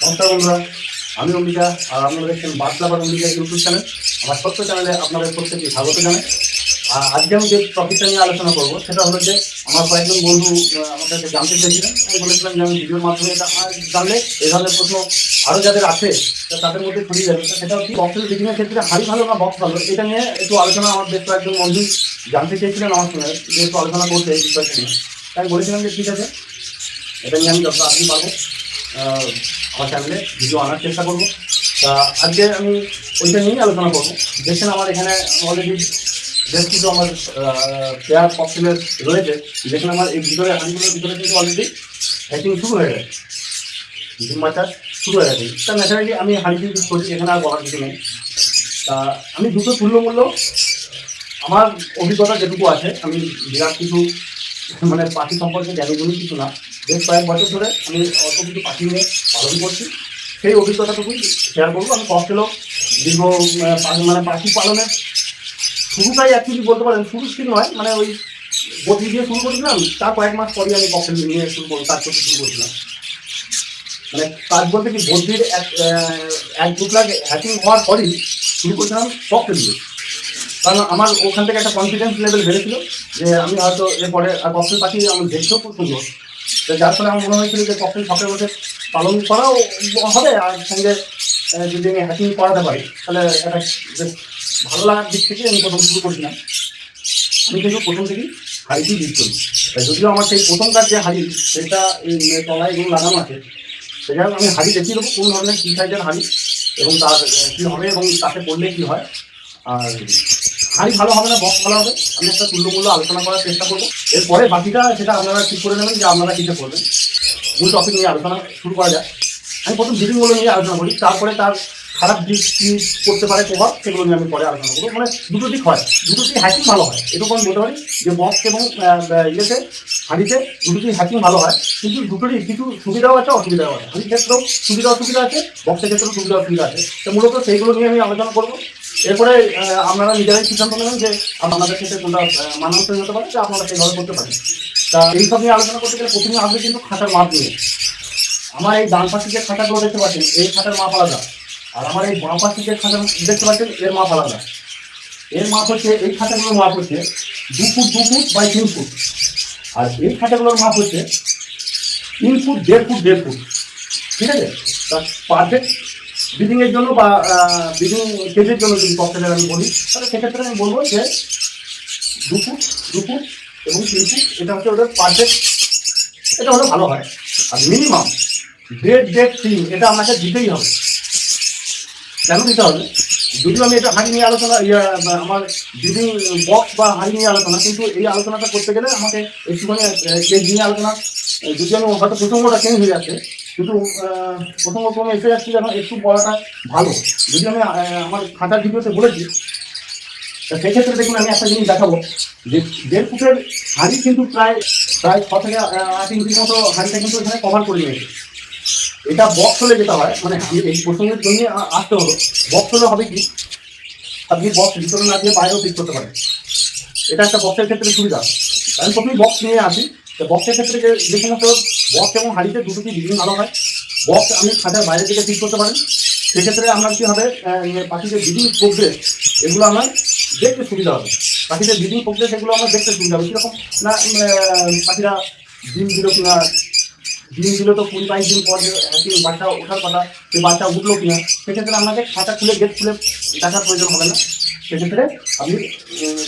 নমস্কার বন্ধুরা, আমি অম্বিকা, আর আপনারা দেখছেন বার্তা বা অম্বিকা ইউটিউব চ্যানেল আমার ছোট্ট চ্যানেলে আপনাদের প্রত্যেককে স্বাগত জানাই। আর আজকে আমি যে টপিকটা নিয়ে আলোচনা করব, সেটা হলো যে আমার কয়েকজন বন্ধু আমার কাছে জানতে চেয়েছিলেন আমি বলেছিলাম যে আমি ভিডিওর মাধ্যমে জানলে এই ধরনের প্রশ্ন আরও যাদের আছে তাদের মধ্যে ছড়িয়ে যাবে। সেটা হচ্ছে বক্সের বিডিংয়ের ক্ষেত্রে হাড়ি ভালো না বক্স ভালো? এটা নিয়ে একটু আলোচনা আমার বেশ কয়েকজন বন্ধু জানতে চেয়েছিলেন আমার সঙ্গে, যে একটু আলোচনা করতে এই বিষয়টা নিয়ে। তাই বলেছিলাম যে ঠিক আছে, এটা নিয়ে আমি যত আপনি পারব। চ্যানেলে ভিডিও আনার চেষ্টা করব। তা আজকে আমি ওইটা নিয়েই আলোচনা করব। দেখছেন আমার এখানে অলরেডি বেশ কিছু আমার পেয়ার ককটেলের রয়েছে। যেখানে আমার এই ভিতরে হাঁড়িগুলোর ভিতরে কিন্তু অলরেডি হ্যাকিং শুরু হয়ে গেছে। ডিম মাছা শুরু হয়ে গেছে। তা ন্যাচারালি আমি হাঁড়িটি ইউজ করছি এখানে আর বলার কিছু নেই। তা আমি দুটো তুল্যমূল্য, আমার অভিজ্ঞতা যেটুকু আছে, আমি বিরাট কিছু মানে পাখি সম্পর্কে জ্ঞানীগুলি কিছু না। বেশ কয়েক বছর ধরে আমি অত কিছু পাখি নিয়ে পালন করছি। সেই অভিজ্ঞতাটুকুই শেয়ার করব। আমি কষ্টেলও দীর্ঘ আহ, পাখি- মানে পাখি পালনের শুরুটাই অ্যাকচুয়ালি বলতে পারেন শুরু ঠিক নয়। মানে ওই বটি দিয়ে শুরু করেছিলাম তার কয়েক মাস পরে আমি ককটেল নিয়ে শুরু করব কাজ করতে শুরু করেছিলাম। মানে কাজ বলতে কি বদ্রির এক এক দু লাখ হ্যাকিং হওয়ার পরই শুরু করেছিলাম ককটেল দিয়ে কারণ আমার ওখান থেকে একটা কনফিডেন্স লেভেল বেড়েছিল যে আমি হয়তো এরপরে আর ককটেল পাখি আমার দেখতেও খুব সুন্দর। যার ফলে আমার মনে হয়েছিল যে ককটেল শখের বসে পালন করাও হবে আর সঙ্গে যদি আমি হ্যাকিং করাতে পারি, তাহলে একটা বেশ ভালো লাগার দিক থেকে আমি প্রথম শুরু করেছিলাম। আমি কিন্তু প্রথম থেকেই হাড়িটি ইউজ করি। যদিও আমার সেই প্রথমকার যে হাড়ি সেটা এই তলায় এগুলো লাগানো আছে সেটা আমি হাড়ি দেখিয়ে দেবো কোন ধরনের কী সাইজের হাড়ি এবং তার কী হবে এবং তাতে করলে কী হয়। আর হাড়ি ভালো হবে না বক্স ভালো হবে। আমি একটা তুল্যমূল্য আলোচনা করার চেষ্টা করব। এরপরে বাকিটা সেটা আপনারা ঠিক করে নেবেন যে আপনারা কিসে করবেন। মূল টপিক নিয়ে আলোচনা শুরু করা যায় আমি প্রথম বিডিংগুলো নিয়ে আলোচনা করি, তারপরে তার খারাপ দিক কী করতে পারে প্রভাব, সেগুলো নিয়ে আমি পরে আলোচনা করব। মানে দুটো দিক হয়, দুটো দিক হ্যাকিং ভালো হয়। এরকম বলতে পারি যে বক্স এবং ইয়েতে, হাঁড়িতে দুটো দিক হ্যাকিং ভালো হয়। কিন্তু দুটোরই কিছু সুবিধাও আছে, অসুবিধাও আছে। হাঁড়ির ক্ষেত্রেও সুবিধা অসুবিধা আছে বক্সের ক্ষেত্রেও সুবিধা অসুবিধা আছে। তো মূলত সেইগুলো নিয়ে আমি আলোচনা করব। এরপরে আপনারা নিজেরাই সিদ্ধান্ত নেবেন যে আপনাদের ক্ষেত্রে কোনটা আহ, মানানসই হতে পারে যে আপনারা সেইভাবে করতে পারেন। তা এই সব নিয়ে আলোচনা করতে গেলে প্রথমে আসবে কিন্তু খাতার মাপ নিয়ে। আমার এই ডান পাশে যে খাতাগুলো দেখতে পাচ্ছেন এই খাতার মাপ আলাদা। আর আমার এই বাম পাশে যে খাতা দেখতে পাচ্ছেন এর মাপ আলাদা। এর মাপ হচ্ছে এই খাতাগুলোর মাপ হচ্ছে দু ফুট দু ফুট বাই তিন ফুট। আর এই খাতাগুলোর মাপ হচ্ছে তিন ফুট দেড় ফুট দেড় ফুট। ঠিক আছে? তা পারফেক্ট বিডিংয়ের জন্য বা বিডিং কেজের জন্য যদি ককটেলের আমি বলি তাহলে সেক্ষেত্রে আমি বলব যে দু ফুট দু ফুট এবং তিন ফুট এটা হচ্ছে ওদের পারফেক্ট এটা হলে ভালো হয়। আর মিনিমাম ডেড ডেড তিন এটা আমাকে দিতেই হবে। কেন দিতে হবে? যদিও আমি এটা হাঁড়ি নিয়ে আলোচনা ইয়ে, আমার বিডিং বক্স বা হাঁড়ি নিয়ে আলোচনা কিন্তু এই আলোচনাটা করতে গেলে আমাকে একটুখানি কেজ নিয়ে আলোচনা যদিও আমি হয়তো প্রসঙ্গটা চেঞ্জ হয়ে যাচ্ছে কিন্তু প্রসঙ্গ ক্রমে এসে যাচ্ছি যেন একটু বলাটা ভালো। যদি আমি আমার খাতার ভিডিওতে বলেছি, তা সেক্ষেত্রে দেখুন, আমি একটা জিনিস দেখাবো। যে দেড় ফুটের হাঁড়ি কিন্তু প্রায় প্রায় ছ থেকে আট ইঞ্চির মতো হাঁড়িটা কিন্তু এখানে কভার করে নিয়েছে। এটা বক্স হলে যেটা হয় মানে এই প্রসঙ্গের জন্য আসতে হলো। বক্স হলে হবে কি? আপনি বক্স ভিতরে না দিয়ে বাইরেও ফিট করতে পারেন। এটা একটা বক্সের ক্ষেত্রে সুবিধা। আমি প্রথমেই বক্স নিয়ে আসি। তো বক্সের ক্ষেত্রে যে যে সমস্ত বক্স এবং হাঁড়িতে দুটো কি বিভিন্ন ভালো হয় বক্স আমি খাতার বাইরে থেকে ফিট করতে পারেন। সেক্ষেত্রে আপনার কি হবে ইয়ে পাখিদের ব্রিডিং প্রোগ্রেস এগুলো আমার দেখতে সুবিধা হবে। পাখিদের ব্রিডিং প্রোগ্রেস এগুলো আমার দেখতে সুবিধা হবে। কীরকম? না পাখিরা ডিম দিল কিনা, ডিম দিল তো কুড়ি বাইশ দিন পর যে বাচ্চা ওঠার কথা সেই বাচ্চা উঠল কিনা, সেক্ষেত্রে আপনাকে খাতা খুলে গেট খুলে দেখার প্রয়োজন হবে না। সেক্ষেত্রে আপনি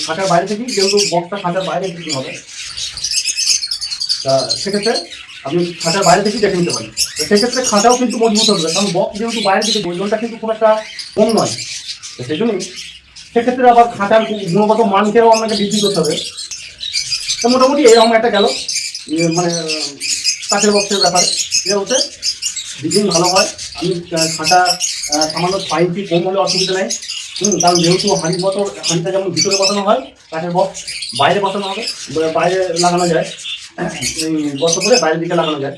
খাতার বাইরে থেকেই যেহেতু বক্সটা খাতার বাইরে হবে তা সেক্ষেত্রে আপনি খাতার বাইরে থেকেই দেখে নিতে পারেন। তো সেক্ষেত্রে খাতাও কিন্তু মজবুত হবে কারণ বক্স যেহেতু বাইরে থেকে ওজনটা কিন্তু খুব একটা কম নয়। তো সেই জন্যই সেক্ষেত্রে আবার খাতার গুণগত মানকেও আপনাকে বৃদ্ধি করতে হবে। তো মোটামুটি এরকম একটা গেল। মানে কাঠের বক্সের ব্যাপার। এ হচ্ছে ডিজাইন ভালো হয় আমি আহ, সামান্য ছয় ইঞ্চি কম হলে অসুবিধা নেই। হুম কারণ যেহেতু হাঁড়ির মতো হাঁড়িটা যেমন ভিতরে বসানো হয় কাঠের বক্স বাইরে বসানো হবে বাইরে লাগানো যায়। বস্ত করে বাইরের দিকে লাগানো যায়।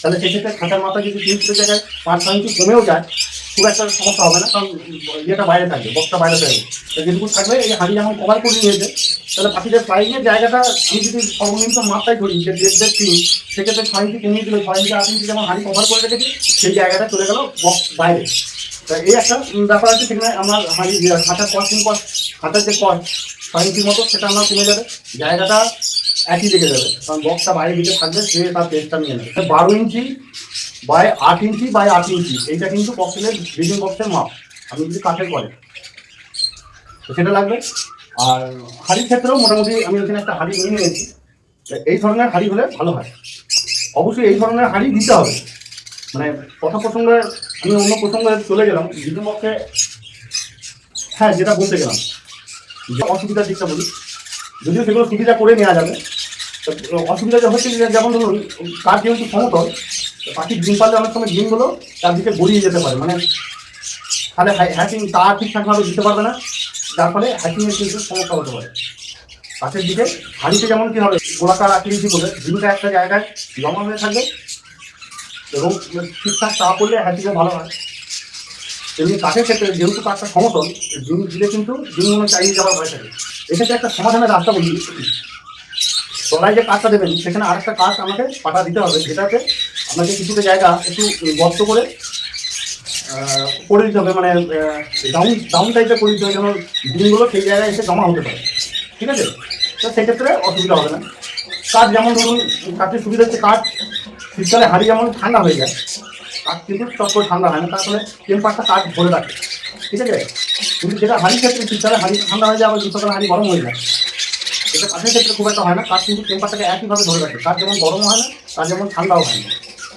তাহলে সেক্ষেত্রে খাতার মাথা যদি তিন ফুটের জায়গায় পাঁচ, ছয় ইঞ্চি কমেও যায়, খুব একটা সমস্যা হবে না, কারণ ইয়েটা বাইরে থাকবে, বক্সটা বাইরে থাকবে। তো যেটুকু থাকবে, এই হাঁড়ি যখন কভার করে নিয়েছে তাহলে পাখিদের ফ্লাইংয়ের জায়গাটা আমি যদি সর্বনিম্ন মাত্রায় ধরি, যে দেড় দেড় তিন, সেক্ষেত্রে ছয় ইঞ্চি কমিয়ে দিলে, ছয় ইঞ্চি, আট ইঞ্চি যেমন হাঁড়ি কভার করে রেখেছি, সেই জায়গাটা চলে গেল বক্স বাইরে। তা এই একটা ব্যাপার আছে, সেখানে আমার হাঁড়ি খাতার কস্টিং কস্ট খাতার যে কস্ট ছয় মতো সেটা আমার কমে যাবে। জায়গাটা একই লেগে যাবে, কারণ বক্সটা বাইরে দিকে থাকবে, সে তার পেজটা নিয়ে নেবে। বারো ইঞ্চি বাই আট ইঞ্চি বাই আট ইঞ্চি, এইটা কিন্তু বক্সের ব্রিডিং বক্সের মাপ। আপনি যদি কাঠের করেন তো সেটা লাগবে। আর হাড়ির ক্ষেত্রেও মোটামুটি আমি ওখানে একটা হাড়ি নিয়ে নিয়েছি। এই ধরনের হাড়ি হলে ভালো হয়। অবশ্যই এই ধরনের হাড়ি দিতে হবে। মানে কথা প্রসঙ্গে, আমি অন্য প্রসঙ্গে চলে গেলাম। ব্রিডিং বক্সে হ্যাঁ যেটা বলতে গেলাম। অসুবিধার দিকটা বলি যদিও সেগুলো সুবিধা করে নেওয়া যাবে অসুবিধা হচ্ছে যেমন ধরুন কাঠ যেহেতু সমতল, তো পাখির ডিম পারলে অনেক সময় ডিমগুলো তার দিকে গড়িয়ে যেতে পারে। মানে তাহলে হ্যাকিং তা ঠিকঠাকভাবে দিতে পারবে না, যার ফলে হ্যাকিংয়ের কিন্তু সমস্যা হতে পারে। কাঠের দিকে হাড়িতে যেমন কী হবে, গোলাকার আকৃতি করে ডিমটা একটা জায়গায় জমা হয়ে থাকবে, এবং ঠিকঠাক তা করলে হ্যাকিংয়ে ভালো হয়। এমনি কাঠের ক্ষেত্রে যেহেতু কাঠটা সমতল ডিম দিলে কিন্তু ডিমগুলো চালিয়ে যাওয়ার ভয় থাকে। এক্ষেত্রে একটা সমাধানের রাস্তা বলি। তলায় যে কাঠটা দেবেন, সেখানে আরেকটা কাঠ আমাকে পাঠা দিতে হবে। যেটাতে আপনাকে কিছুটা জায়গা একটু গর্ত করে করে দিতে হবে। মানে ডাউন ডাউন টাইপের করে দিতে হবে, যেন ডিমগুলো সেই জায়গায় এসে জমা হতে পারে। ঠিক আছে? তো সেক্ষেত্রে অসুবিধা হবে না। কাঠ যেমন ধরুন কাঠের সুবিধা হচ্ছে কাঠ শীতকালে হাড়ি যেমন ঠান্ডা হয়ে যায় কাঠ কিন্তু করে ঠান্ডা হয় না তার ফলে টেম্পারটা কাঠ ধরে রাখে। ঠিক আছে? কিন্তু যেটা হাড়ির ক্ষেত্রে শীতকালে হাড়ি ঠান্ডা হয়ে যায়, আবার গ্রীষ্মকালে হাড়ি গরম হয়ে যায়। এটা কাঠের ক্ষেত্রে খুব একটা হয় না কাঠ কিন্তু টেম্পারটাকে একইভাবে ধরে রাখে। কাঠ যেমন গরম হয় না তার যেমন ঠান্ডাও হয় না।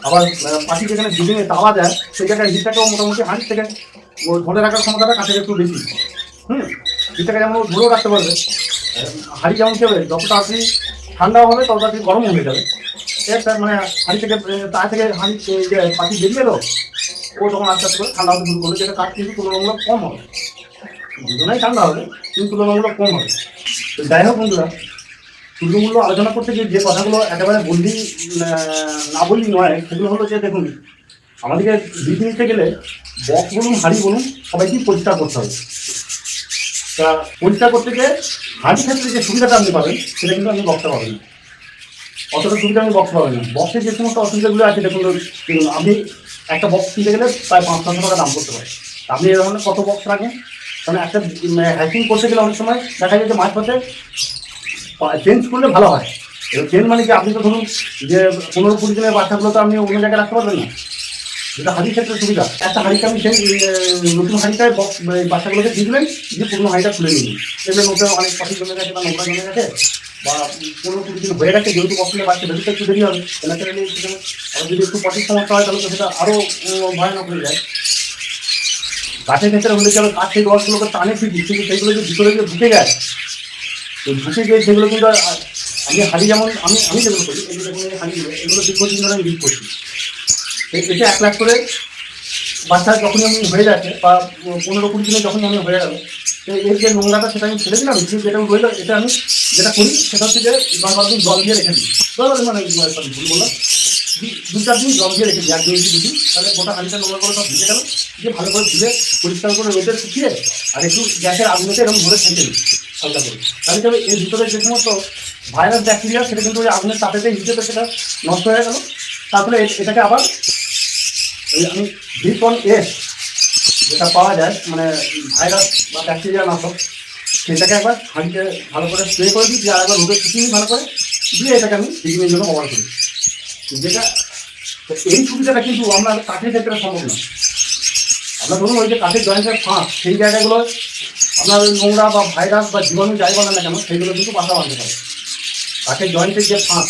আবার পাখি যেখানে দুদিনে তাওয়া যায় সেই জায়গায় হিটটাকেও মোটামুটি হাঁড়ির থেকে ধরে রাখার ক্ষমতাটা কাঠের একটু বেশি। হুম? হিটটাকে যেমন ধরেও রাখতে পারবে। হাঁড়ি যেমন কি হবে যত তাড়াতাড়ি ঠান্ডাও হবে তত তাড়াতাড়ি গরম হয়ে যাবে। একটা মানে হাঁড়ি থেকে তা থেকে হাঁড়ি পাখি বেরিয়ে এলো, ও তখন আস্তে আস্তে করে ঠান্ডা হতে শুরু করল, যেটা কাঠ কিন্তু তুলনামূলক কম হবে। দুজনেই ঠান্ডা হবে, কিন্তু তুলনামূলক কম হবে। তো যাই হোক বন্ধুরা তুল্যমূল্য আলোচনা করতে গিয়ে যে কথাগুলো একেবারে বললি না বললি নয়, সেগুলো হলো যে দেখুন, আমাদেরকে বিট নিতে গেলে বক বলুন, হাঁড়ি বলুন, সবাইকেই পরিষ্কার করতে হবে। তা পরিষ্কার করতে গিয়ে হাঁড়ি ক্ষেত্রে যে সুবিধাটা আপনি পাবেন, সেটা কিন্তু আপনি বক্সটা পাবেন। না অতটা সুবিধা আমি বক্স পাবেন না। বক্সের যে সমস্ত অসুবিধাগুলো আছে, দেখুন দেখুন, আপনি একটা বক্স কিনতে গেলে প্রায় পাঁচ ছশো টাকা দাম করতে পারে আপনি এরকম কত বক্স রাখেন? কারণ একটা হ্যাকিং করতে গেলে অনেক সময় দেখা যায় যে মাছ পথে চেঞ্জ করলে ভালো হয়। এবার চেঞ্জ মানে কি? আপনি তো ধরুন, যে পনেরো কুড়ি দিনের বাচ্চাগুলো তো আপনি অন্য জায়গায় রাখতে পারবেন না। যেটা হাড়ির ক্ষেত্রে সুবিধা। একটা হাড়িকে আপনি সেই নতুন হাড়িটায় বক্স বাচ্চাগুলোকে দিয়ে দিলেন, দিয়ে পুরনো হাড়িটা খুলে নিলেন। এবার নতুন অনেক পাখি জমে গেছে বা নোংরা জমে গেছে। বা কুড়ি দিন হয়ে গেছে, যেহেতু বক্সে বাচ্চা বেরোতে একটু দেরি হবে। ন্যাচারালি সেখানে আবার যদি একটু পটির সমস্যা হয়, তাহলে তো সেটা আরও ভয়ানক হয়ে যায়। গাছের ক্ষেত্রে হলে কি হবে কাঠ সেই রসগুলোকে টানে ফিটি কিন্তু সেইগুলো যে ভিতরে গিয়ে ঢুকে যায়, তো ঢুকে গিয়ে সেগুলো কিন্তু আর- আর- আমি হাড়ি যেমন, আমি আমি যেগুলো করি, এগুলো যেমন হাড়িগুলো, এগুলো দীর্ঘদিন ধরে আমি বিট করছি। এটা এক লাখ করে বাচ্চা যখনই আমি হয়ে যাচ্ছে বা পনেরো কুড়ি দিনে যখনই আমি হয়ে যাবে এর যে নোংরাটা সেটা আমি ছেড়ে দিলাম কিন্তু যেটা রইল, এটা আমি যেটা করি, সেটা হচ্ছে যে দশ বারো দিন জল দিয়ে রেখে দিই। মানে ভুল বললাম। দু- চার দিন জল দিয়ে রেখে দিই, এক দুই দুদিন তাহলে গোটা হাঁড়িটা নোংরা করে সব ভিজে গেল। দিয়ে ভালো করে ধুয়ে পরিষ্কার করে রোদে শুকিয়ে আর একটু গ্যাসের আগুনেতে এরকম ধরে ছেঁকে দিই, হালকা করে। তাহলে হবে? এর ভিতরে যে সমস্ত ভাইরাস, ব্যাকটেরিয়া সেটা কিন্তু আগুনের তাপেতে হিসেবে সেটা নষ্ট হয়ে গেল। তারপরে এটাকে আবার আমি ভিপন এস যেটা পাওয়া যায় মানে ভাইরাস বা ব্যাকটেরিয়া নাশক, সেটাকে একবার হাঁড়িতে ভালো করে স্প্রে করে দিই আর একবার রোদে শুকিয়ে ভালো করে দিয়ে এটাকে আমি বিক্রির জন্য ব্যবহার করি। যেটা এই সুবিধাটা কিন্তু আমরা কাঠের ক্ষেত্রে সম্ভব না আমরা ধরুন ওই যে কাঠের জয়েন্টের ফাঁস সেই জায়গাগুলো আপনার ওই নোংরা বা ভাইরাস বা জীবাণু যাই বলেন না কেন, সেইগুলো কিন্তু বাসা বাঁধতে পারে কাঠের জয়েন্টের যে ফাঁস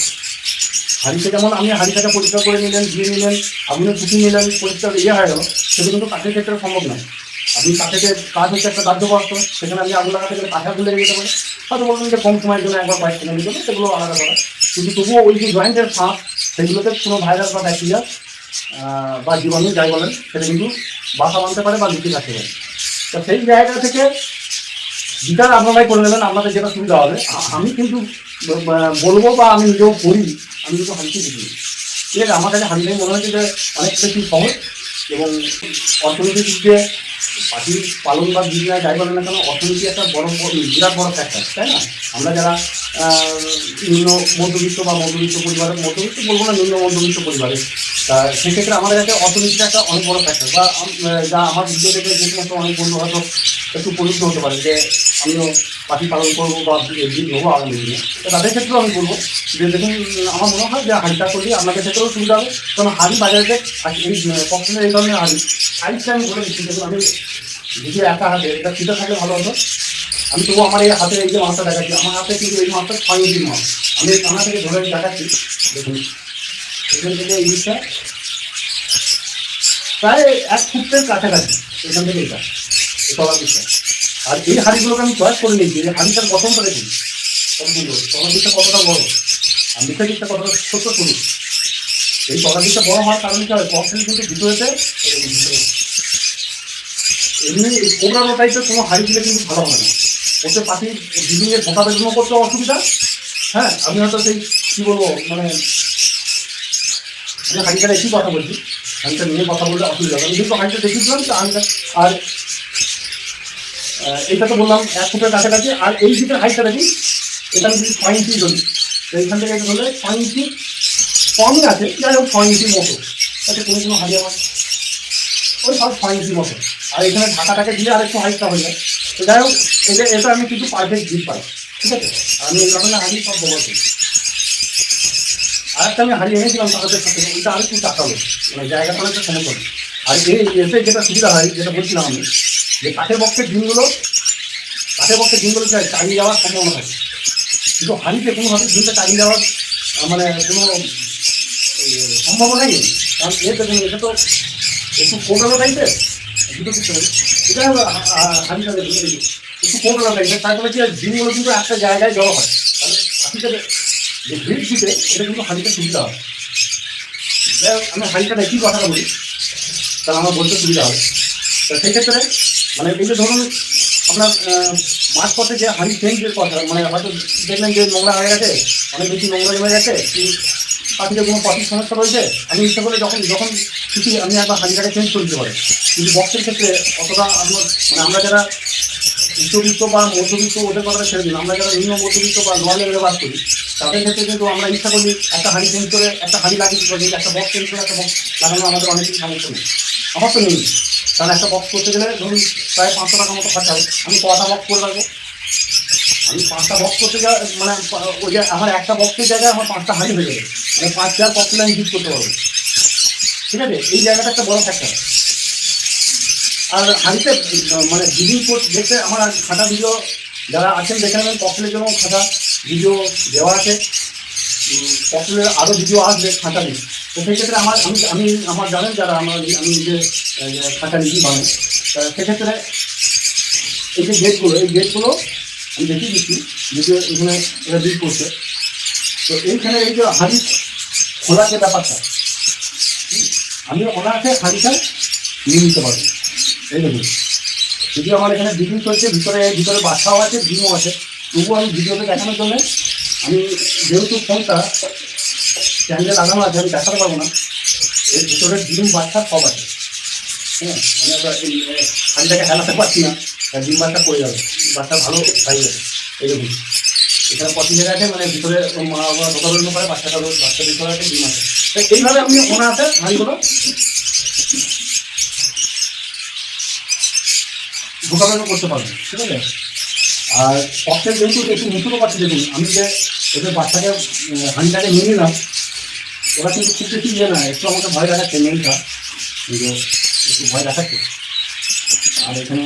হাঁড়িতে যেমন আপনি হাঁড়িটাকে পরিষ্কার করে নিলেন দিয়ে নিলেন আপনি শুকিয়ে নিলেন, পরিষ্কার ইয়ে হয়ে গেল। সেটা কিন্তু কাঠের ক্ষেত্রে সম্ভব নয়। আপনি কাঠেতে কাঠ হচ্ছে একটা দাহ্য পদার্থ সেখানে আপনি আগুন লাগাতে গেলে কাঠা খুলে যেতে পারে। হয়তো বলবেন যে কম সময়ের জন্য একবার কয়েক সেকেন্ডের জন্য সেগুলো আলাদা করা কিন্তু তবুও ওই যে জয়েন্টের ফাঁস সেগুলোতে কোনো ভাইরাস বা ব্যাকটেরিয়া বা জীবাণু যাই বলেন, সেটা কিন্তু বাসা বাঁধতে পারে বা লুকিয়ে রাখতে পারে। তো সেই জায়গা থেকে বিচার আপনারাই করে নেবেন আপনাদের যেটা সুবিধা হবে। আমি কিন্তু বলব বা আমি নিজেও করি, আমি কিন্তু হাঁড়িতে দিই ঠিক আছে, আমার কাছে হাঁড়িটাই মনে হচ্ছে যে অনেক বেশি সহজ এবং অর্থনীতির দিক দিয়ে পাখি পালন বা বিজনেস যাই বলেন না কেন, অর্থনীতি একটা বড় বড়- বিরাট বড় ফ্যাক্টর তাই না? আমরা যারা নিম্ন মধ্যবিত্ত বা মধ্যবিত্ত পরিবারের, মধ্যবিত্ত বলব না, নিম্ন মধ্যবিত্ত পরিবারে তা সেক্ষেত্রে আমাদের কাছে অর্থনীতিটা একটা অনেক বড় ফ্যাক্টর বা যা আমার ভিডিও দেখে যে সমস্ত অনেক বন্ধু হয়তো একটু পরিচিত হতে পারে যে আমিও পাখি পালন করব বা বীজ নেব দিনে। তো তাদের ক্ষেত্রেও আমি বলব যে দেখুন, আমার মনে হয় যে হাঁড়িটা করলে আপনাদের ক্ষেত্রেও সুবিধা হবে। কারণ হাঁড়ি বাজারে এই কখনো এই ধরনের হাঁড়ি সাইজটা আমি বলে দিচ্ছি। দেখুন, আমি যদি একা হাতে এটা ফিতে থাকলে ভালো হতো। আমি তবু আমার এই হাতে এই যে মাছটা দেখাচ্ছি, আমার হাতে কিন্তু এই মাছটা ছয় ইঞ্চির মাছ। আমি এই কানা থেকে ধরে দেখাচ্ছি। দেখুন, এখান থেকে এই জিনিসটা প্রায় এক ফুটের কাছাকাছি, এখান থেকে এটা তলা দিকটা। আর এই হাঁড়িগুলোকে আমি চয়েস করে নিয়েছি, এই হাঁড়িটার গঠনটা দেখুন কত সুন্দর তলা দিকটা কতটা বড়? আর নিচের দিকটা কতটা ছোট সরু এই তলা দিকটা বড় হওয়ার কারণে কি হয়? ককটেল কিন্তু ভিতরেতে এমনি কোবরানো টাইপের কোনো হাড়ি দিলে কিন্তু ভালো হবে না। ওতে পাখি বিভিন্ন ঢোকা বেরোনো করতে অসুবিধা? হ্যাঁ আমি হয়তো সেই, কী বলব মানে আমি হাঁড়িটা একই কথা বলছি। হাঁড়িটা নিয়ে কথা বললে অসুবিধা আমি কিন্তু হাঁড়িটা দেখিয়েছিলাম, তো হাঁড়িটা আর এইটা তো বললাম এক ফুটের কাছাকাছি, আর এই দিকের হাইটটা দেখি, এটা যদি ছয় ইঞ্চি ধরি তো এইখান থেকে এটা ধরলে ছয় ইঞ্চি কমই আছে, যাই হোক ছয় ইঞ্চির মতো। তাতে কোনো কোনো হাড়ি আমার ওই সব ছয় ইঞ্চির মতো। আর এখানে ঢাকাটাকে দিয়ে আর একটু হাইটটা হয়ে যায়। তো যাই হোক এটা এটা আমি কিন্তু পারফেক্ট জিপ পাই। ঠিক আছে? আমি এই ধরনের হাড়ি সব ব্যবহার করি। আর একটা আমি হারিয়ে এনেছিলাম তাদের সাথে, ওইটা আর একটু টাকালো মানে জায়গাটা অনেকটা সমতল। আর এই এতে যেটা সুবিধা হয়, যেটা বলছিলাম আমি যে কাঠের বক্সের ডিমগুলো কাঠের বক্সের ডিমগুলো চাই চালিয়ে যাওয়ার সম্ভাবনা থাকে কিন্তু হাড়িতে কোনোভাবে ডিমটা চালিয়ে যাওয়ার মানে কোনো সম্ভাবনাই নেই। কারণ এ দেখুন এটা তো একটু কোটালো টাইপের দুটো কিছু এটা হাড়িটা একটু কোটালো টাইপের তারপরে কি হয়, ডিমগুলো কিন্তু একটা জায়গায় জড়ো হয়। তাহলে হাঁড়িটা যে গ্রিপ দিতে এটা কিন্তু হাঁড়িতে সুবিধা হয় আমি হাঁড়িটা দেখি কথাটা বলি তাহলে আমার বলতে সুবিধা হবে। তো সেক্ষেত্রে মানে যে ধরুন, আপনার মাঝপথে যে হাঁড়ি চেঞ্জের কথা মানে হয়তো দেখলেন যে নোংরা হয়ে গেছে, অনেক বেশি নোংরা জমে গেছে, কি পাখিতে কোনো পথের সমস্যা রয়েছে? আমি ইচ্ছা করে যখন যখন খুশি আমি একবার হাঁড়িটাকে চেঞ্জ করে দিতে পারি। কিন্তু বক্সের ক্ষেত্রে অতটা আপনার মানে আমরা যারা উচ্চবিত্ত বা মধ্যবিত্ত ওদের কথা ছেড়ে দিন আমরা যারা নিম্ন মধ্যবিত্ত বা লোয়ার লেভেলে বাস করি, তাদের ক্ষেত্রে কিন্তু আমরা ইচ্ছা করি একটা হাঁড়ি চেঞ্জ করে, একটা হাঁড়ি লাগিয়ে দিতে পারি, একটা বক্স চেঞ্জ করে, একটা বক্স লাগানো আমাদের অনেক কিছু সমস্যা নেই। আমার তো নেই। কারণ একটা বক্স করতে গেলে ধরুন প্রায় পাঁচশো টাকা মতো খরচা হবে। আমি কটা বক্স করে রাখব? আমি পাঁচটা বক্স করতে যা মানে ওই আমার একটা বক্সের জায়গায় আমার পাঁচটা হাঁড়ি হয়ে যাবে। মানে পাঁচ হাজার বক্স আমি ইউজ করতে পারব। ঠিক আছে? এই জায়গাটা একটা বড় ফ্যাক্টর আর হাঁড়িতে মানে ভিডিও কোর্স দেখতে আমার খাতা ভিডিও যারা আছেন দেখে নেবেন ককটেলের জন্য খাতা ভিডিও দেওয়া আছে। ককটেলের আরও ভিডিও আসবে খাতা নেই তো সেই ক্ষেত্রে আমার, আমি আমি, আমার জানেন যারা আমার, আমি নিজে খাতা নিজেই বানাই সেক্ষেত্রে এই যে গেটগুলো এই গেটগুলো আমি দেখিয়ে দিচ্ছি যদিও এখানে এরা বিল করছে। তো এইখানে এই যে হাঁড়ি খোলা যে ব্যাপারটা, আমি অনায়াসে হাঁড়িটা নিয়ে নিতে পারব। এই দেখুন, যদিও আমার এখানে বিডিং চলছে, ভিতরে ভিতরে বাচ্চাও আছে, ডিমও আছে, তবুও আমি ভিডিওতে দেখানোর জন্য আমি যেহেতু ফোনটা স্ট্যান্ডে লাগানো আছে আমি দেখাতে পারব না, এর ভিতরে ডিম, বাচ্চা সব আছে। হ্যাঁ আমি আবার এই হেলাতে পারছি না ডিম, বাচ্চা পড়ে যাবে। বাচ্চা ভালো আছে, এই দেখুন। এখানে পটি জায়গা আছে মানে ভিতরে মা বাবা ঢোকা বেরোনো করে বাচ্চাটা বাচ্চা ভিতরে আছে, ডিম আছে। তো এইভাবে আপনি অনায়াসে হাঁড়িগুলো? ঢোকাবেনো, করতে পারবেন, ঠিক আছে? আর পক্ষের যেহেতু একটু মুখুরও পাচ্ছি, দেখুন, আমি যে ওদের বাচ্চাকে হাঁড়িটাকে নিয়ে নিলাম ওরা কিন্তু খুব বেশি ইয়ে না, একটু আমাকে ভয় দেখাচ্ছে মেনটা কিন্তু একটু ভয় দেখাচ্ছে। আর এখানে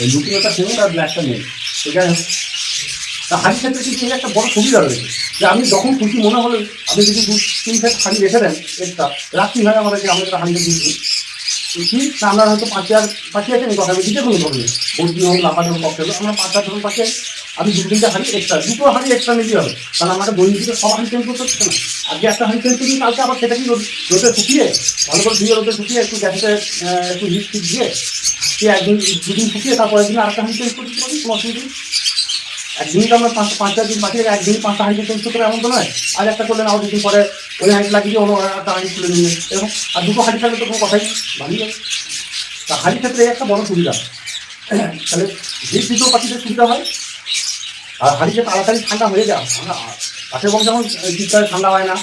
এই লুকিংটা সেম আর ব্ল্যাকটা নেই। আছে তা হাঁড়ি ক্ষেত্রে কিন্তু একটা বড় সুবিধা রয়েছে। যে আমি যখন খুশি মনে হলে, আপনি যদি দু, তিন সেট হাঁড়ি রেখে দেন একটা রাত্রি হয় আমাদেরকে আমাদের দিচ্ছি ঠিক না, আমরা হয়তো পাঁচ হাজার পাখি আছে কথা আমি দিতে কোনো ধরনের মুরগি হোক লাফাতে হোক আমরা পাঁচ হাজার ধরুন পাখি আমি দু তিনটা হাঁড়ি এক্সট্রা দুটো হাঁড়ি এক্সট্রা নিতে হবে। কারণ আমাকে দিকে সব হাঁড়ি চেঞ্জ করতে হচ্ছে না। আজকে একটা হাঁড়ি চেঞ্জ করি কালকে আবার সেটা কি রোদে শুকিয়ে, ভালো করে ধুয়ে, রোদে শুকিয়ে একটু গ্যাসে একটু হিট ফিট দিয়ে সে একদিন দুদিন শুকিয়ে তারপরে দিন আরেকটা হাঁড়ি চেঞ্জ করতে পারি কোনো অসুবিধা নেই। একদিনই তো আমরা পাঁচ পাঁচ, চার দিন বাকি একদিন পাঁচটা হাঁড়ি চেঞ্জ করতে এমন তো নয়। আর একটা করলেন আবার দুদিন পরে ওই হাঁড়ি লাগিয়ে অন্য একটা হাঁড়ি তুলে নিয়ে নেবে। এরকম, আর দুটো হাঁড়ি থাকলে তো কোনো কথাই ভালোই যাবে তা হাঁড়ি ক্ষেত্রে একটা বড় সুবিধা। তাহলে হিট দিতেও পাখিদের সুবিধা হয়। আর হাঁড়িতে তাড়াতাড়ি ঠান্ডা হয়ে যায় আমরা কাঠের বক্স যেমন শীতকালে ঠান্ডা হয় না,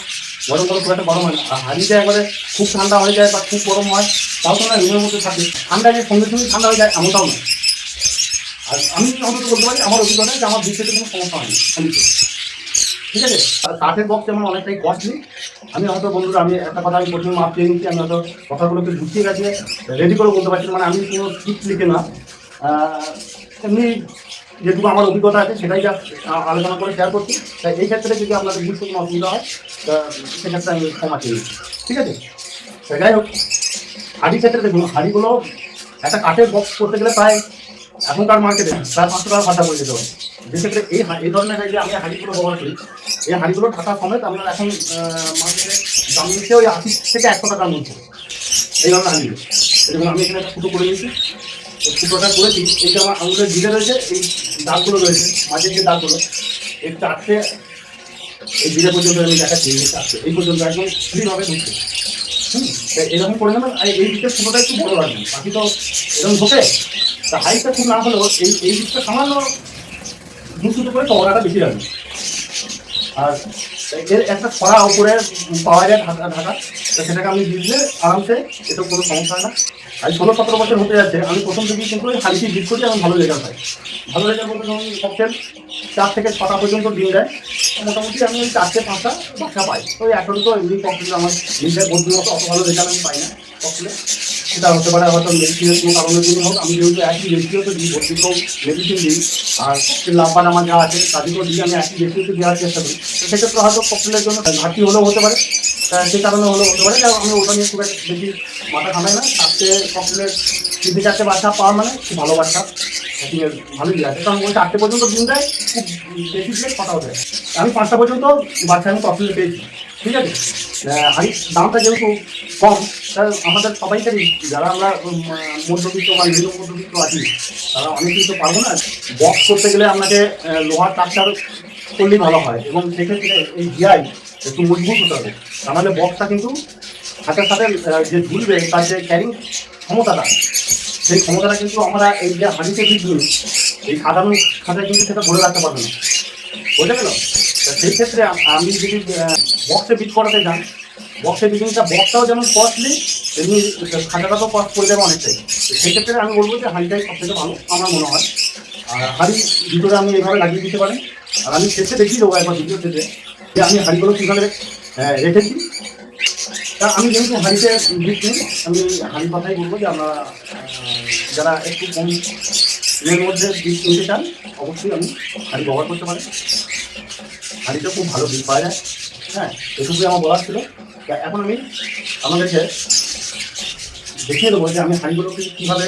গরম গরম খুব একটা গরম হয় না। আর হাঁড়িতে একবারে খুব ঠান্ডা হয়ে যায় বা খুব গরম হয়, তাও তো না রুমের মধ্যে থাকে। ঠান্ডা যে সঙ্গে সঙ্গে ঠান্ডা হয়ে যায়, এমনটাও না আর আমি অন্তত বলতে পারি, আমার অভিজ্ঞতা যে আমার বিদ্যুতের কোনো সমস্যা হয়নি হাঁড়িতে ঠিক আছে? আর কাঠের বক্স যেমন অনেকটাই কস্টলি আমি হয়তো, বন্ধুরা, আমি একটা কথা আমি প্রথমে মাপ চেয়ে নিচ্ছি, আমি হয়তো কথাগুলোকে গুছিয়ে গেছে রেডি করে বলতে পারছি মানে আমি কোনো স্ক্রিপ্ট লিখে না। এমনি যেটুকু আমার অভিজ্ঞতা আছে, সেটাই যা আলোচনা করে শেয়ার করছি। তাই এই ক্ষেত্রে যদি আপনাদের বুঝতে কোনো অসুবিধা হয় সেক্ষেত্রে আমি ক্ষমা চেয়ে ঠিক আছে? যাই হোক হাড়ির ক্ষেত্রে দেখুন হাড়িগুলো একটা কাঠের বক্স করতে গেলে প্রায় এখনকার মার্কেটে প্রায় পাঁচশো টাকা খরচা করে যেতে হবে। যেক্ষেত্রে এই এই ধরনের যে আমি হাড়িগুলো ব্যবহার করি, এই হাড়িগুলো ঢাকা সমেত আমরা এখন মার্কেটে দাম নিচ্ছে ওই আশি থেকে একশো টাকার মধ্যে। এই ধরনের হাড়িগুলো দেখুন, আমি এখানে একটা ফুটো করে নিয়েছি ফুটোটা করেছি যে আমার আঙুলের দিকে রয়েছে এই দাগগুলো রয়েছে মাঝের যে দাগগুলো এই চারটে এই দিকে পর্যন্ত আমি দেখাচ্ছি এই চারটে এই পর্যন্ত একদম ফ্রিভাবে ঢুকছে হুম, এরকম করে নেবেন আর এই দিকটা ফুটোটা একটু বড় রাখবেন বাকি তো এরকম ঢোকে তা হাইটটা খুব না হলেও এই এই দিকটা সামান্য দু ফুটো করে চওড়াটা বেশি রাখবেন। আর এর একটা খরা উপরে পাওয়া যায় ঢাকা ঢাকা তো সেটাকে আমি দিলে আরামসে এটা কোনো সমস্যা না। আর ষোলো, সতেরো বছর হতে যাচ্ছে। আমি প্রথম থেকেই কিন্তু হালকি বিট করি আমি ভালো রেজাল্ট পাই ভালো রেজাল্ট বলতে ধরুন ককটেল চার থেকে ছটা পর্যন্ত দিন দেয় মোটামুটি আমি ওই চারটে, পাঁচটা বাচ্চা পাই। ওই এখন তো এমনি ককটেল আমার নিজের বন্ধুর মতো অত ভালো রেজাল্ট আমি পাই না ককটেলে সেটা হতে পারে হয়তো মেডিসিনের কোনো কারণের জন্য হোক, আমি যেহেতু একই রেসিপিও দিই ভর্তিকেও মেডিসিন দিই। আর লাভবান আমার যা আছে তাদেরকেও দিই, আমি একই রেসিপিতে দেওয়ার চেষ্টা করি। সেক্ষেত্রে হয়তো ককটেলের জন্য ঘাটতি হলেও হতে পারে। সেই কারণে হলো হতে পারে। আমি ওটা নিয়ে খুব একটা বেশি মাথা ঘামাই না। চারটে ককটেলের তিনটে চারটে বাচ্চা পাওয়া মানে খুব ভালো বাচ্চা। হ্যাকিংয়ের ভালোই আছে কারণ ওই চারটে পর্যন্ত দিন দেয়, খুব বেশি দিলে কথা হতে আমি পাঁচটা পর্যন্ত বাচ্চা আমি ককটেল পেয়েছি। ঠিক আছে? হাড়ির দামটা যেহেতু কম, তা আমাদের সবাইকারই, যারা আমরা মধ্যবিত্ত বা নিম্ন মধ্যবিত্ত আছি, তারা অনেক কিন্তু পারব না। বক্স করতে গেলে আপনাকে লোহার টাকচার করলেই ভালো হয়। এবং সেক্ষেত্রে এই জিআই একটু মজবুত হতে হবে। তাহলে বক্সটা কিন্তু হাতের সাথে যে ঝুলবে তার যে ক্যারিং ক্ষমতাটা, সেই ক্ষমতাটা কিন্তু আমরা এই যে হাঁড়িতে বিদ্যুৎ এই সাধারণ খাতায় কিন্তু সেটা ধরে রাখতে পারবে না। বোঝা গেল? তা সেই ক্ষেত্রে আম- যদি বক্সে বিট করাতে যান বক্সে বিটিংটা বক্সটাও যেমন কস্টলি তেমনি খাতাটা তো কস্ট পড়ে যাবে অনেকটাই। তো সেই ক্ষেত্রে আমি বলব যে হাঁড়িটাই সব থেকে ভালো, আমার মনে হয়। আর হাঁড়ি ভিতরে আমি এভাবে লাগিয়ে দিতে পারেন। আর আমি শেষে দেখিয়ে দেবো একবার ভিডিও শেষে যে আমি হাঁড়িগুলো কীভাবে আহ, রেখেছি। তা আমি যেহেতু হাঁড়িতে নিই। আমি হাঁড়ির কথাই বলব যে আমরা যারা একটু কম এর মধ্যে বীজ কিনতে চান অবশ্যই আমি হাঁড়ি ব্যবহার করতে পারেন হাঁড়িটা খুব ভালো বীজ পাওয়া যায়। হ্যাঁ এটুকুই আমার বলার ছিল। এখন আমি আমাদেরকে দেখিয়ে দেবো যে আমি হাঁড়িগুলোকে কীভাবে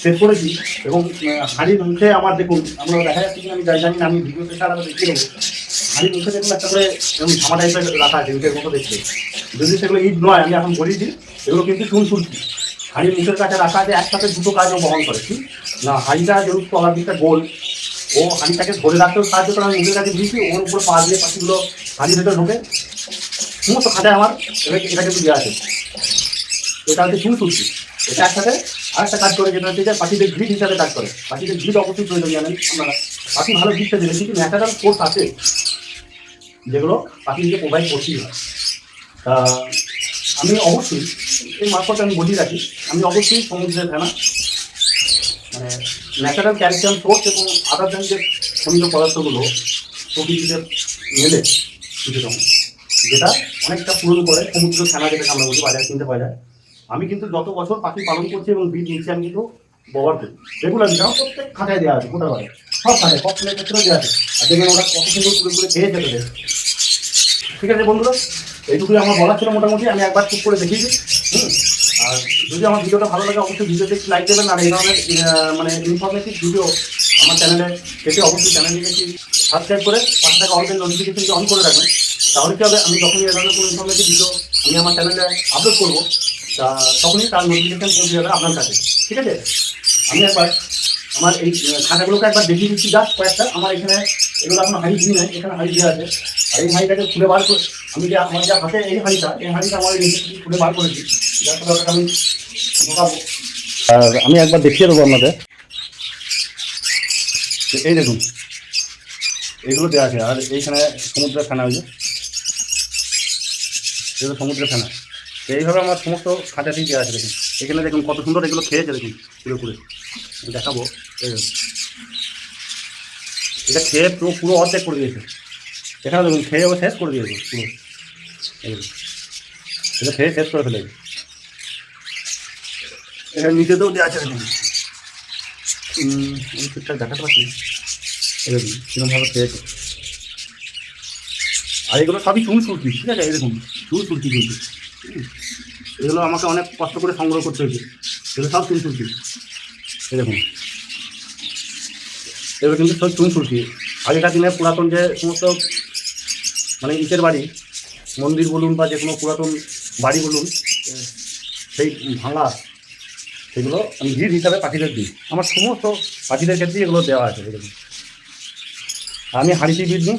সেট করেছি এবং হাঁড়ির মুখে আমার দেখুন আমরা দেখা যাচ্ছে কি আমি যাই জানি না আমি ভিডিওতে ছাড়া দেখিয়ে দেবো। হাঁড়ির মুখে দেখুন একটা ঝামা টাইপের রাখা আছে ইটের মতো দেখতে যদি সেগুলো ইট নয়, আমি এখন বলিয়ে দিই এগুলো কিন্তু চুন চুলকি হাঁড়ির মুখের কাছে রাখা আছে, একসাথে দুটো কাজও বহন করে। কি? না, হাঁড়িটা যেহেতু তলার দিকটা গোল, ও হাঁড়িটাকে ধরে রাখতেও সাহায্য করে, আমি মুখের কাছে দিয়েছি, ওর উপরে পা দিয়ে পাখিগুলো হাঁড়ির ভেতরে ঢোকে। সমস্ত খাঁচায় আমার এটা কিন্তু দেওয়া আছে। এটা হচ্ছে চুন তুলছি এটা একসাথে আরেকটা কাজ করে, যেটা হচ্ছে যে পাখিদের গ্রিড হিসাবে কাজ করে। পাখিদের গ্রিড অবশ্যই প্রয়োজন জানেন আপনারা। পাখি ভালো গ্রিডটা দেবে, কিন্তু ন্যাচারাল কোর্স আছে। যেগুলো পাখিকে প্রোভাইড করতেই হয় তা আমি অবশ্যই, এই মারফত আমি বলি রাখি, আমি অবশ্যই সমুদ্রের ফেনা মানে ন্যাচারাল ক্যালসিয়াম সোর্স এবং আদার দেন যে খনিজ পদার্থগুলো প্রকৃতিতে মেলে কিছু যেটা অনেকটা পূরণ করে সমুদ্র ফেনা যেটাকে আমরা বলি, বাজারে কিনতে পাওয়া যায়। আমি কিন্তু যত বছর পাখি পালন করছি এবং বীজ নিচ্ছি, আমি কিন্তু করি রেগুলার আমার প্রত্যেক খাতায় দেওয়া আছে ঘরে সব খাতায় কখনের ক্ষেত্রেও দেওয়া আছে। আর দেখবেন ওরা কত সুন্দর করে করে খেয়ে যেতে ঠিক আছে বন্ধুরা? এইটুকুই আমার বলার ছিল মোটামুটি। আমি একবার চুপ করে দেখিয়েছি। আর যদি আমার ভিডিওটা ভালো লাগে, অবশ্যই ভিডিওতে একটু লাইক দেবেন। আর এই ধরনের মানে ইনফরমেটিভ ভিডিও আমার চ্যানেলে পেতে অবশ্যই চ্যানেলটিকে একটি সাবস্ক্রাইব করে, পাশে থাকা অনলাইন নোটিফিকেশনটি অন করে রাখবেন। তাহলে কি হবে? আমি যখনই এ ধরনের কোনো ইনফরমেটিভ ভিডিও আমি আমার চ্যানেলে আপলোড করব তা তখনই তার নোটিফিকেশন পৌঁছে যাবে আপনার কাছে, ঠিক আছে? আমি একবার আমার এই খাতাগুলোকে একবার দেখিয়ে দিচ্ছি জাস্ট কয়েকটা। আমার এখানে, এগুলো এখন হাড়ি দিই নাই, এখানে হাড়ি দেওয়া আছে। আর এই হাঁড়িটাকে খুলে বার করে, আমি যে আমার যে হাতে এই হাঁড়িটা এই হাঁড়িটা আমার খুলে বার করেছি যার ফলে আমি ঢোকাবো। আর আমি একবার দেখিয়ে দেবো আপনাদের। এই দেখুন, এগুলো দেওয়া আছে। আর এইখানে সমুদ্রের ফেনা হয়েছে এগুলো সমুদ্রের ফেনা। এইভাবে আমার সমস্ত খাঁচাতেই দেওয়া আছে, দেখুন। এখানে দেখুন কত সুন্দর এগুলো খেয়েছে, দেখুন, পুরো পুরো। দেখাবো। এটা খেয়ে পুরো পুরো অর্ধেক করে দিয়েছে। এখানে দেখুন, খেয়ে ও শেষ করে দিয়েছে, পুরো। এটা খেয়ে শেষ করে ফেলেছে। এখানে নিচেতেও দেওয়া আছে, দেখুন। আমি ঠিকঠাক দেখাতে পারছি না। এই কিরমভাবে খেয়েছে। আর এগুলো সবই চুন সুরকি ঠিক আছে? দেখুন চুন সুরকি কিন্তু। এগুলো আমাকে অনেক কষ্ট করে সংগ্রহ করতে হয়েছে। এগুলো সব চুন সুরকি এরকম এগুলো কিন্তু সব চুন সুরকি আগেকার দিনে পুরাতন যে সমস্ত মানে ইটের বাড়ি, মন্দির বলুন বা যে কোনো পুরাতন বাড়ি বলুন, সেই ভাঙা, সেগুলো আমি গিফট হিসাবে পাখিদের দিই। আমার সমস্ত পাখিদের ক্ষেত্রেই এগুলো দেওয়া আছে আমি হাঁড়িতে বিট নিই